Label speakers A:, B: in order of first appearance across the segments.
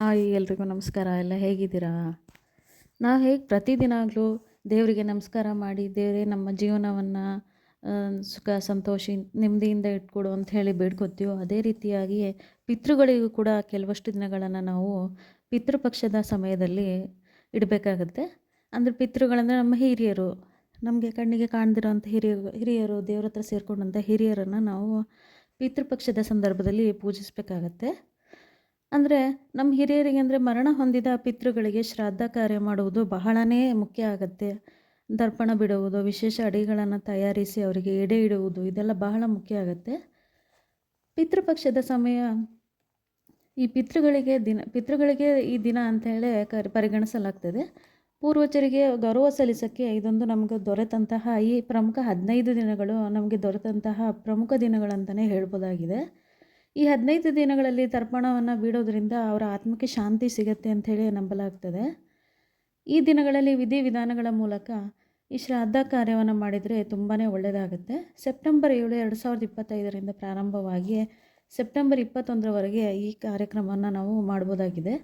A: Hi ಎಲ್ರಿಗೂ ನಮಸ್ಕಾರ. ಎಲ್ಲ ಹೇಗಿದ್ದೀರಾ? ನಾವು ಹೇಗೆ ಪ್ರತಿದಿನಾಗಲೂ ದೇವರಿಗೆ ನಮಸ್ಕಾರ ಮಾಡಿ ದೇವರೇ ನಮ್ಮ ಜೀವನವನ್ನು ಸುಖ, ಸಂತೋಷ, ನೆಮ್ಮದಿಯಿಂದ ಇಟ್ಕೊಡು ಅಂತ ಹೇಳಿ ಬೇಡ್ಕೊತೀವೋ, ಅದೇ ರೀತಿಯಾಗಿ ಪಿತೃಗಳಿಗೂ ಕೂಡ ಕೆಲವಷ್ಟು ದಿನಗಳನ್ನು ನಾವು ಪಿತೃಪಕ್ಷದ ಸಮಯದಲ್ಲಿ ಇಡಬೇಕಾಗತ್ತೆ. ಅಂದರೆ ಪಿತೃಗಳಂದರೆ ನಮ್ಮ ಹಿರಿಯರು, ನಮಗೆ ಕಣ್ಣಿಗೆ ಕಾಣದಿರೋಂಥ ಹಿರಿಯ, ಹಿರಿಯರು ದೇವ್ರ ಹತ್ರ ಸೇರಿಕೊಂಡಂಥ ಹಿರಿಯರನ್ನು ನಾವು ಪಿತೃಪಕ್ಷದ ಸಂದರ್ಭದಲ್ಲಿ ಪೂಜಿಸಬೇಕಾಗತ್ತೆ. ಅಂದರೆ ನಮ್ಮ ಹಿರಿಯರಿಗೆ ಅಂದರೆ ಮರಣ ಹೊಂದಿದ ಪಿತೃಗಳಿಗೆ ಶ್ರಾದ್ದ ಕಾರ್ಯ ಮಾಡುವುದು ಬಹಳನೇ ಮುಖ್ಯ ಆಗುತ್ತೆ. ದರ್ಪಣ ಬಿಡುವುದು, ವಿಶೇಷ ಅಡಿಗಳನ್ನು ತಯಾರಿಸಿ ಅವರಿಗೆ ಎಡೆ ಇಡುವುದು, ಇದೆಲ್ಲ ಬಹಳ ಮುಖ್ಯ ಆಗುತ್ತೆ. ಪಿತೃಪಕ್ಷದ ಸಮಯ, ಈ ಪಿತೃಗಳಿಗೆ ದಿನ, ಪಿತೃಗಳಿಗೆ ಈ ದಿನ ಅಂತ ಹೇಳಿ ಪರಿಗಣಿಸಲಾಗ್ತದೆ. ಪೂರ್ವಜರಿಗೆ ಗೌರವ ಸಲ್ಲಿಸೋಕ್ಕೆ ಇದೊಂದು ನಮಗೆ ದೊರೆತಂತಹ, ಈ ಪ್ರಮುಖ ಹದಿನೈದು ದಿನಗಳು ನಮಗೆ ದೊರೆತಂತಹ ಪ್ರಮುಖ ದಿನಗಳಂತಲೇ ಹೇಳ್ಬೋದಾಗಿದೆ. ಈ ಹದಿನೈದು ದಿನಗಳಲ್ಲಿ ತರ್ಪಣವನ್ನು ಬಿಡೋದ್ರಿಂದ ಅವರ ಆತ್ಮಕ್ಕೆ ಶಾಂತಿ ಸಿಗುತ್ತೆ ಅಂಥೇಳಿ ನಂಬಲಾಗ್ತದೆ. ಈ ದಿನಗಳಲ್ಲಿ ವಿಧಿವಿಧಾನಗಳ ಮೂಲಕ ಈ ಶ್ರಾದ್ದ ಕಾರ್ಯವನ್ನು ಮಾಡಿದರೆ ತುಂಬಾ ಒಳ್ಳೆಯದಾಗುತ್ತೆ ಸೆಪ್ಟೆಂಬರ್ ಏಳು, ಎರಡು ಸಾವಿರದ ಇಪ್ಪತ್ತೈದರಿಂದ ಪ್ರಾರಂಭವಾಗಿ ಸೆಪ್ಟೆಂಬರ್ ಇಪ್ಪತ್ತೊಂದರವರೆಗೆ ಈ ಕಾರ್ಯಕ್ರಮವನ್ನು ನಾವು ಮಾಡ್ಬೋದಾಗಿದೆ.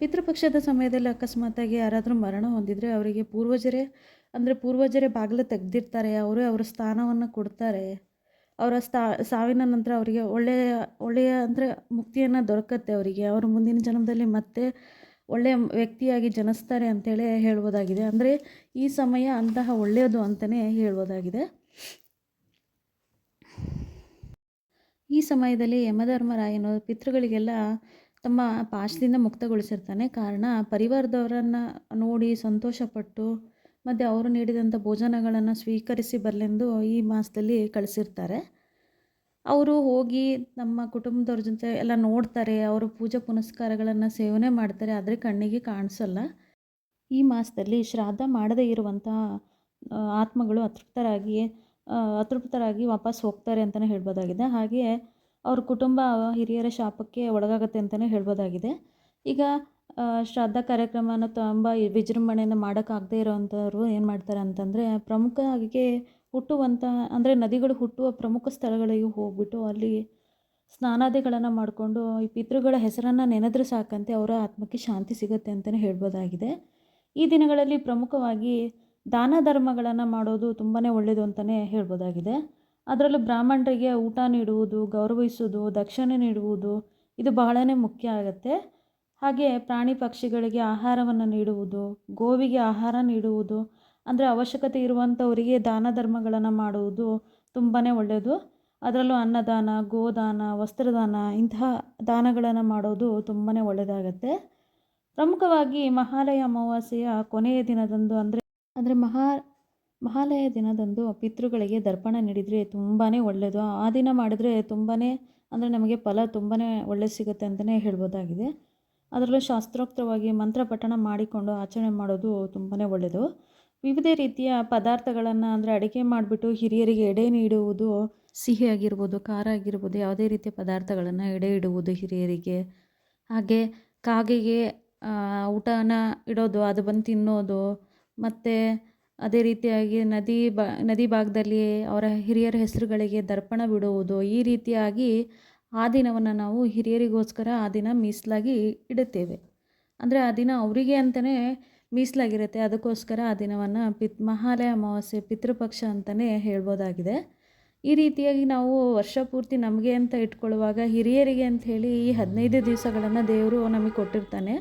A: ಪಿತೃಪಕ್ಷದ ಸಮಯದಲ್ಲಿ ಅಕಸ್ಮಾತಾಗಿ ಯಾರಾದರೂ ಮರಣ ಹೊಂದಿದರೆ ಅವರಿಗೆ ಪೂರ್ವಜರೇ, ಅಂದರೆ ಪೂರ್ವಜರೇ ಬಾಗಿಲು ತೆಗೆದಿರ್ತಾರೆ, ಅವರೇ ಅವರ ಸ್ಥಾನವನ್ನು ಕೊಡ್ತಾರೆ. ಅವರ ಸಾವಿನ ನಂತರ ಅವರಿಗೆ ಒಳ್ಳೆಯ ಒಳ್ಳೆಯ ಅಂದರೆ ಮುಕ್ತಿಯನ್ನು ದೊರಕತ್ತೆ ಅವರಿಗೆ. ಅವರು ಮುಂದಿನ ಜನ್ಮದಲ್ಲಿ ಮತ್ತೆ ಒಳ್ಳೆಯ ವ್ಯಕ್ತಿಯಾಗಿ ಜನಿಸ್ತಾರೆ ಅಂತೇಳಿ ಹೇಳ್ಬೋದಾಗಿದೆ. ಅಂದರೆ ಈ ಸಮಯ ಅಂತಹ ಒಳ್ಳೆಯದು ಅಂತಲೇ ಹೇಳ್ಬೋದಾಗಿದೆ. ಈ ಸಮಯದಲ್ಲಿ ಯಮಧರ್ಮರಾಯನು ಪಿತೃಗಳಿಗೆಲ್ಲ ತಮ್ಮ ಪಾಶದಿಂದ ಮುಕ್ತಗೊಳಿಸಿರ್ತಾನೆ. ಕಾರಣ ಪರಿವಾರದವರನ್ನು ನೋಡಿ ಸಂತೋಷಪಟ್ಟು ಮತ್ತು ಅವರು ನೀಡಿದಂಥ ಭೋಜನಗಳನ್ನು ಸ್ವೀಕರಿಸಿ ಬರಲೆಂದು ಈ ಮಾಸದಲ್ಲಿ ಕಳಿಸಿರ್ತಾರೆ. ಅವರು ಹೋಗಿ ನಮ್ಮ ಕುಟುಂಬದವ್ರ ಜೊತೆ ಎಲ್ಲ ನೋಡ್ತಾರೆ, ಅವರು ಪೂಜೆ ಪುನಸ್ಕಾರಗಳನ್ನು ಸೇವನೆ ಮಾಡ್ತಾರೆ, ಆದರೆ ಕಣ್ಣಿಗೆ ಕಾಣಿಸಲ್ಲ. ಈ ಮಾಸದಲ್ಲಿ ಶ್ರಾದ್ದ ಮಾಡದೇ ಇರುವಂಥ ಆತ್ಮಗಳು ಅತೃಪ್ತರಾಗಿ ಅತೃಪ್ತರಾಗಿ ವಾಪಸ್ ಹೋಗ್ತಾರೆ ಅಂತಲೇ ಹೇಳ್ಬೋದಾಗಿದೆ. ಹಾಗೆ ಅವ್ರ ಕುಟುಂಬ ಹಿರಿಯರ ಶಾಪಕ್ಕೆ ಒಳಗಾಗತ್ತೆ ಅಂತಲೇ ಹೇಳ್ಬೋದಾಗಿದೆ. ಈಗ ಶ್ರಾದ್ದ ಕಾರ್ಯಕ್ರಮನ ತುಂಬ ವಿಜೃಂಭಣೆಯಿಂದ ಮಾಡೋಕ್ಕಾಗದೇ ಇರೋವಂಥವ್ರು ಏನು ಮಾಡ್ತಾರೆ ಅಂತಂದರೆ ಪ್ರಮುಖವಾಗಿ ಹುಟ್ಟುವಂಥ ಅಂದರೆ ನದಿಗಳು ಹುಟ್ಟುವ ಪ್ರಮುಖ ಸ್ಥಳಗಳಿಗೆ ಹೋಗ್ಬಿಟ್ಟು ಅಲ್ಲಿ ಸ್ನಾನಾದಿಗಳನ್ನು ಮಾಡಿಕೊಂಡು ಈ ಪಿತೃಗಳ ಹೆಸರನ್ನು ನೆನೆದ್ರೆ ಸಾಕಂತೆ ಅವರ ಆತ್ಮಕ್ಕೆ ಶಾಂತಿ ಸಿಗುತ್ತೆ ಅಂತಲೇ ಹೇಳ್ಬೋದಾಗಿದೆ. ಈ ದಿನಗಳಲ್ಲಿ ಪ್ರಮುಖವಾಗಿ ದಾನ ಧರ್ಮಗಳನ್ನು ಮಾಡೋದು ತುಂಬಾ ಒಳ್ಳೆಯದು ಅಂತಲೇ ಹೇಳ್ಬೋದಾಗಿದೆ. ಅದರಲ್ಲೂ ಬ್ರಾಹ್ಮಣರಿಗೆ ಊಟ ನೀಡುವುದು, ಗೌರವಿಸುವುದು, ದಕ್ಷಿಣೆ ನೀಡುವುದು ಇದು ಬಹಳನೇ ಮುಖ್ಯ ಆಗುತ್ತೆ. ಹಾಗೆ ಪ್ರಾಣಿ ಪಕ್ಷಿಗಳಿಗೆ ಆಹಾರವನ್ನು ನೀಡುವುದು, ಗೋವಿಗೆ ಆಹಾರ ನೀಡುವುದು, ಅಂದರೆ ಅವಶ್ಯಕತೆ ಇರುವಂಥವರಿಗೆ ದಾನ ಧರ್ಮಗಳನ್ನು ಮಾಡುವುದು ತುಂಬಾ ಒಳ್ಳೆಯದು. ಅದರಲ್ಲೂ ಅನ್ನದಾನ, ಗೋದಾನ, ವಸ್ತ್ರದಾನ ಇಂತಹ ದಾನಗಳನ್ನು ಮಾಡೋದು ತುಂಬಾ ಒಳ್ಳೆಯದಾಗತ್ತೆ. ಪ್ರಮುಖವಾಗಿ ಮಹಾಲಯ ಅಮಾವಾಸ್ಯೆಯ ಕೊನೆಯ ದಿನದಂದು ಅಂದರೆ ಅಂದರೆ ಮಹಾ, ಮಹಾಲಯ ದಿನದಂದು ಪಿತೃಗಳಿಗೆ ದರ್ಪಣ ನೀಡಿದರೆ ತುಂಬಾ ಒಳ್ಳೆಯದು. ಆ ದಿನ ಮಾಡಿದರೆ ತುಂಬಾ ಅಂದರೆ ನಮಗೆ ಫಲ ತುಂಬಾ ಒಳ್ಳೆ ಸಿಗುತ್ತೆ ಅಂತಲೇ ಹೇಳ್ಬೋದಾಗಿದೆ. ಅದರಲ್ಲೂ ಶಾಸ್ತ್ರೋಕ್ತವಾಗಿ ಮಂತ್ರ ಪಠಣ ಮಾಡಿಕೊಂಡು ಆಚರಣೆ ಮಾಡೋದು ತುಂಬಾ ಒಳ್ಳೆಯದು ವಿವಿಧ ರೀತಿಯ ಪದಾರ್ಥಗಳನ್ನು ಅಂದರೆ ಅಡುಗೆ ಮಾಡಿಬಿಟ್ಟು ಹಿರಿಯರಿಗೆ ಎಡೆ ನೀಡುವುದು ಸಿಹಿ ಆಗಿರ್ಬೋದು ಖಾರ ಆಗಿರ್ಬೋದು ಯಾವುದೇ ರೀತಿಯ ಪದಾರ್ಥಗಳನ್ನು ಎಡೆ ಇಡುವುದು ಹಿರಿಯರಿಗೆ. ಹಾಗೆ ಕಾಗೆಗೆ ಊಟನ ಇಡೋದು, ಅದು ಬಂದು ತಿನ್ನೋದು, ಮತ್ತು ಅದೇ ರೀತಿಯಾಗಿ ನದಿ ಬ, ನದಿ ಭಾಗದಲ್ಲಿ ಅವರ ಹಿರಿಯರ ಹೆಸರುಗಳಿಗೆ ದರ್ಪಣ ಬಿಡುವುದು, ಈ ರೀತಿಯಾಗಿ ಆ ದಿನವನ್ನು ನಾವು ಹಿರಿಯರಿಗೋಸ್ಕರ ಆ ದಿನ ಮೀಸಲಾಗಿ ಇಡುತ್ತೇವೆ. ಅಂದರೆ ಆ ದಿನ ಅವರಿಗೆ ಅಂತಲೇ ಮೀಸಲಾಗಿರುತ್ತೆ. ಅದಕ್ಕೋಸ್ಕರ ಆ ದಿನವನ್ನು ಪಿತ್, ಮಹಾಲಯ ಅಮಾವಾಸ್ಯೆ, ಪಿತೃಪಕ್ಷ ಅಂತಲೇ ಹೇಳ್ಬೋದಾಗಿದೆ. ಈ ರೀತಿಯಾಗಿ ನಾವು ವರ್ಷ ಪೂರ್ತಿ ನಮಗೆ ಅಂತ ಇಟ್ಕೊಳ್ಳುವಾಗ ಹಿರಿಯರಿಗೆ ಅಂಥೇಳಿ ಈ ಹದಿನೈದು ದಿವಸಗಳನ್ನು ದೇವರು ನಮಗೆ ಕೊಟ್ಟಿರ್ತಾನೆ.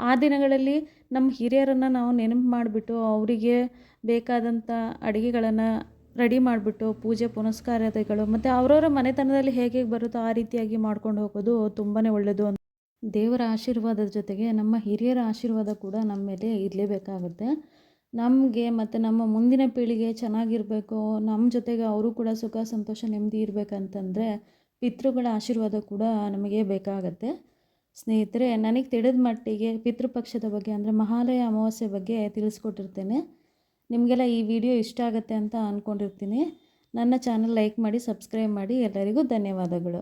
A: ಆ ದಿನಗಳಲ್ಲಿ ನಮ್ಮ ಹಿರಿಯರನ್ನು ನಾವು ನೆನಪು ಮಾಡಿಬಿಟ್ಟು ಅವರಿಗೆ ಬೇಕಾದಂಥ ಅಡುಗೆಗಳನ್ನು ರೆಡಿ ಮಾಡಿಬಿಟ್ಟು ಪೂಜೆ ಪುನಸ್ಕಾರತೆಗಳು, ಮತ್ತು ಅವರವರ ಮನೆತನದಲ್ಲಿ ಹೇಗೆ ಬರುತ್ತೋ ಆ ರೀತಿಯಾಗಿ ಮಾಡ್ಕೊಂಡು ಹೋಗೋದು ತುಂಬಾ ಒಳ್ಳೆಯದು ಅಂತ. ದೇವರ ಆಶೀರ್ವಾದದ ಜೊತೆಗೆ ನಮ್ಮ ಹಿರಿಯರ ಆಶೀರ್ವಾದ ಕೂಡ ನಮ್ಮ ಮೇಲೆ ಇರಲೇಬೇಕಾಗುತ್ತೆ. ನಮಗೆ ಮತ್ತು ನಮ್ಮ ಮುಂದಿನ ಪೀಳಿಗೆ ಚೆನ್ನಾಗಿರಬೇಕು, ನಮ್ಮ ಜೊತೆಗೆ ಅವರು ಕೂಡ ಸುಖ, ಸಂತೋಷ, ನೆಮ್ಮದಿ ಇರಬೇಕಂತಂದರೆ ಪಿತೃಗಳ ಆಶೀರ್ವಾದ ಕೂಡ ನಮಗೆ ಬೇಕಾಗತ್ತೆ. ಸ್ನೇಹಿತರೆ, ನನಗೆ ತಿಳಿದ ಮಟ್ಟಿಗೆ ಪಿತೃಪಕ್ಷದ ಬಗ್ಗೆ ಅಂದರೆ ಮಹಾಲಯ ಅಮಾವಾಸ್ಯೆ ಬಗ್ಗೆ ತಿಳಿಸ್ಕೊಟ್ಟಿರ್ತೇನೆ. ನಿಮಗೆಲ್ಲ ಈ ವಿಡಿಯೋ ಇಷ್ಟ ಆಗುತ್ತೆ ಅಂತ ಅಂದ್ಕೊಂಡಿರ್ತೀನಿ ನನ್ನ ಚಾನಲ್ ಲೈಕ್ ಮಾಡಿ, ಸಬ್ಸ್ಕ್ರೈಬ್ ಮಾಡಿ, ಎಲ್ಲರಿಗೂ ಧನ್ಯವಾದಗಳು.